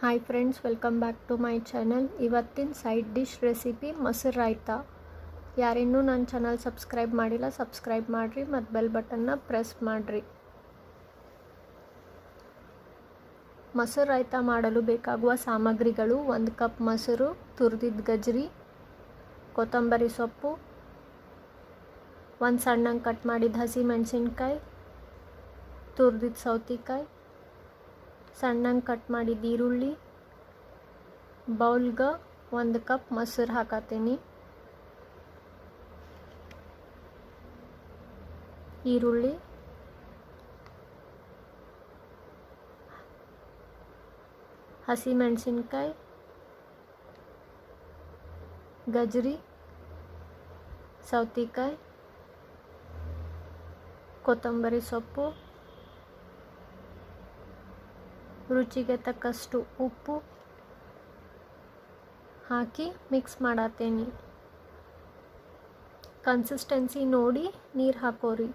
Hi friends welcome back to my channel ಇವತ್ತಿನ side dish recipe ಮೊಸರು ರಾಯ್ತ. ಯಾರಿನ್ನೂ ನನ್ನ channel subscribe ಮಾಡಿಲ್ಲ ಸಬ್ಸ್ಕ್ರೈಬ್ ಮಾಡಿರಿ, ಮತ್ತು ಬೆಲ್ ಬಟನ್ನ ಪ್ರೆಸ್ ಮಾಡಿರಿ. ಮೊಸರು ರಾಯ್ತ ಮಾಡಲು ಬೇಕಾಗುವ ಸಾಮಗ್ರಿಗಳು ಒಂದು ಕಪ್ ಮೊಸರು ತುರಿದಿದ್ದ ಗಜ್ರಿ, ಕೊತ್ತಂಬರಿ ಸೊಪ್ಪು, ಒಂದು ಸಣ್ಣಂಗೆ ಕಟ್ ಮಾಡಿದ ಹಸಿ ಮೆಣಸಿನ್ಕಾಯಿ ತುರಿದಿದ್ದ ಸೌತೆಕಾಯಿ ಸಣ್ಣಂಗೆ ಕಟ್ ಮಾಡಿದ ಈರುಳ್ಳಿ, ಬೌಲ್ಗೆ ಒಂದು ಕಪ್ ಮೊಸರು ಹಾಕತ್ತೀನಿ ಈರುಳ್ಳಿ ಹಸಿ ಮೆಣಸಿನ್ಕಾಯಿ ಗಜ್ರಿ, ಸೌತೆಕಾಯಿ, ಕೊತ್ತಂಬರಿ ಸೊಪ್ಪು ರುಚಿಗೆ ತಕ್ಕಷ್ಟು ಉಪ್ಪು ಹಾಕಿ ಮಿಕ್ಸ್ ಮಾಡತ್ತೇನೆ ಕನ್ಸಿಸ್ಟೆನ್ಸಿ ನೋಡಿ ನೀರು ಹಾಕೋರಿ.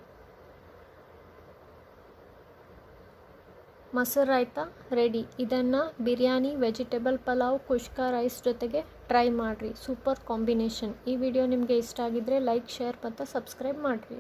ಮೊಸರು ರಾಯ್ತ? ರೆಡಿ ಇದನ್ನು ಬಿರಿಯಾನಿ ವೆಜಿಟೇಬಲ್ ಪಲಾವ್, ಕುಷ್ಕಾ ರೈಸ್ ಜೊತೆಗೆ ಟ್ರೈ ಮಾಡಿರಿ. ಸೂಪರ್ ಕಾಂಬಿನೇಷನ್ ಈ ವಿಡಿಯೋ ನಿಮಗೆ ಇಷ್ಟ ಆಗಿದ್ದರೆ ಲೈಕ್ ಶೇರ್ ಮತ್ತು ಸಬ್ಸ್ಕ್ರೈಬ್ ಮಾಡಿರಿ.